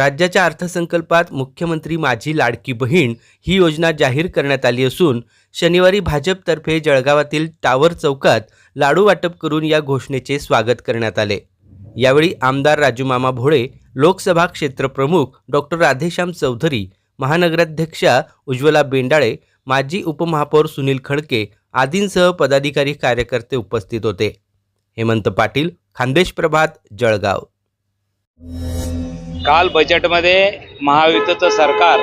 राज्याच्या अर्थसंकल्पात मुख्यमंत्री माझी लाडकी बहीण ही योजना जाहीर करण्यात आली असून शनिवारी भाजपतर्फे जळगावातील टावर चौकात लाडू वाटप करून या घोषणेचे स्वागत करण्यात आले. यावेळी आमदार राजूमामा भोळे लोकसभा क्षेत्रप्रमुख डॉक्टर राधेश्याम चौधरी महानगराध्यक्षा उज्ज्वला बेंडाळे माजी उपमहापौर सुनील खडके आदींसह पदाधिकारी कार्यकर्ते उपस्थित होते. हेमंत पाटील खानदेश प्रभात जळगाव. काल बजेटमध्ये महायुतीचं सरकार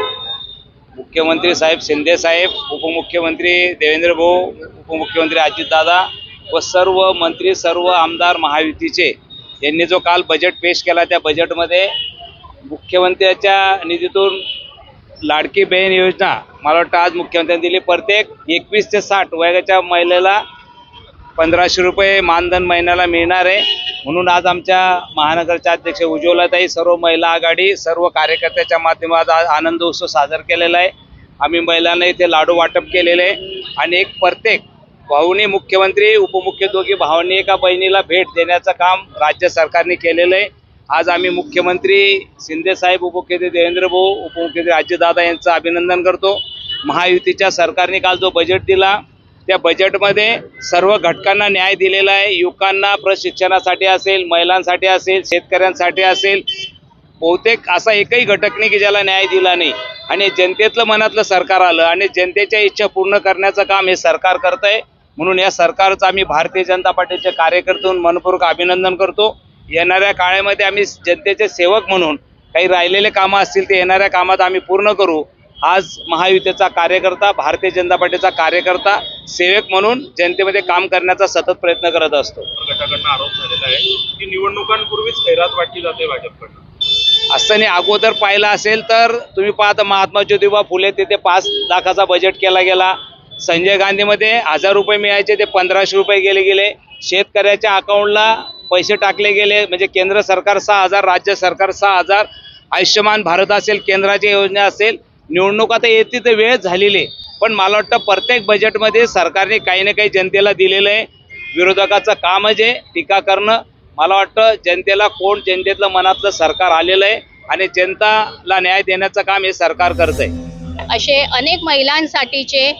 मुख्यमंत्री साहेब शिंदे साहेब उपमुख्यमंत्री देवेंद्र भाऊ उपमुख्यमंत्री अजितदादा व सर्व मंत्री सर्व आमदार महायुतीचे यांनी जो काल बजेट पेश केला त्या बजेटमध्ये मुख्यमंत्र्याच्या निधीतून लाडकी बहीण योजना मला वाटतं आज मुख्यमंत्र्यांनी दिली. प्रत्येक एकवीस ते साठ वयाच्या महिलेला पंधराशे रुपये मानधन महिन्याला मिळणार आहे. म्हणून आज आमच्या महानगरच्या अध्यक्ष उज्ज्वलाताई सर्व महिला आघाडी सर्व कार्यकर्त्याच्या माध्यमात आज आनंद उत्सव साजरा केलेला आहे. आम्ही महिलांना इथे लाडू वाटप केलेले आहे. आणि एक प्रत्येक भाऊनी मुख्यमंत्री उपमुख्य दोघी भावांनी एका बहिणीला भेट देण्याचं काम राज्य सरकारने केलेलं आहे. आज आम्ही मुख्यमंत्री शिंदेसाहेब उपमुख्यमंत्री देवेंद्र भाऊ उपमुख्यमंत्री अजितदादा यांचं अभिनंदन करतो. महायुतीच्या सरकारने काल जो बजेट दिला त्या बजेटमध्ये सर्व घटकांना न्याय दिलेला आहे. युवकांना प्रशिक्षणासाठी असेल महिलांसाठी असेल शेतकऱ्यांसाठी असेल. बहुतेक असा एकही घटक नाही की ज्याला न्याय दिला नाही. आणि जनतेतलं मनातलं सरकार आलं आणि जनतेच्या इच्छा पूर्ण करण्याचं काम हे सरकार करत आहे म्हणून या सरकारचं आम्ही भारतीय जनता पार्टीचे कार्यकर्ते मनपूर्वक अभिनंदन करतो. येणाऱ्या काळामध्ये आम्ही जनतेचे सेवक म्हणून काही राहिलेले कामं असतील ते येणाऱ्या कामात आम्ही पूर्ण करू. आज महायुतीचा कार्यकर्ता भारतीय जनता पार्टीचा कार्यकर्ता सेवक म्हणून जनतेमध्ये काम करण्याचा सतत प्रयत्न करत असतो. गटाकडनं आरोप झालेला आहे की निवडणुकांपूर्वीच खैरात वाटली जाते भाजपकडनं. असं नाही अगोदर पाहिलं असेल तर तुम्ही पाहता महात्मा ज्योतिबा फुले तिथे पाच लाखाचा बजेट केला गेला. संजय गांधीमध्ये हजार रुपये मिळायचे ते पंधराशे रुपये गेले गेले. शेतकऱ्याच्या अकाउंटला पैसे टाकले गेले म्हणजे केंद्र सरकार सहा हजार राज्य सरकार सहा हजार. आयुष्यमान भारत असेल केंद्राची योजना असेल निवडणूक आता येते तर वेळ झालेली आहे. पण मला वाटतं प्रत्येक बजेटमध्ये सरकारने काही ना काही जनतेला दिलेलं आहे. विरोधकाचं कामच आहे टीका करणं. मला वाटतं जनतेला कोण जनतेतलं मनातलं सरकार आलेलं आहे आणि जनताला न्याय देण्याचं काम हे सरकार करत आहे असे अनेक महिलांसाठीचे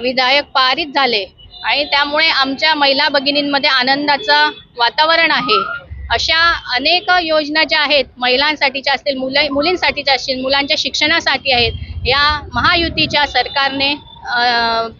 विधायक पारित झाले. आणि त्यामुळे आमच्या महिला भगिनींमध्ये आनंदाचं वातावरण आहे. अशा अनेक योजना ज्या आहेत महिलांसाठीच्या असतील मुले मुलींसाठीच्या असतील मुलांच्या शिक्षणासाठी आहेत या महायुतीच्या सरकारने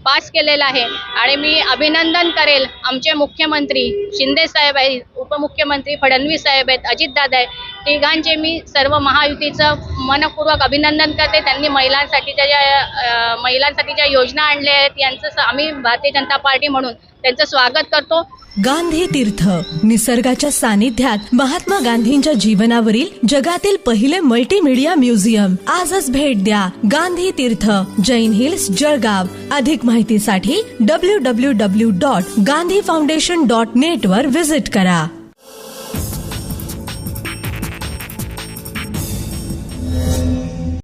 पास केलेला आहे. आणि मी अभिनंदन करेल आमचे मुख्यमंत्री शिंदे साहेब आहेत उपमुख्यमंत्री फडणवीस साहेब आहेत अजितदादा आहेत तिघांचे मी सर्व महायुतीचं मनपूर्वक अभिनंदन करते. त्यांनी महिलांसाठीच्या ज्या महिलांसाठीच्या महिलांसाठी ज्या योजना आणल्या आहेत यांचं आम्ही भारतीय जनता पार्टी म्हणून त्यांचं स्वागत करतो. गांधी तीर्थ निसर्गाच्या सानिध्यात महात्मा गांधींच्या जीवनावरील जगातील पहिले मल्टीमीडिया म्युझियम आजच भेट द्या गांधी तीर्थ जैन हिल्स जळगाव. अधिक माहितीसाठी W W W dot Gandhi foundation dot net वर विजिट करा.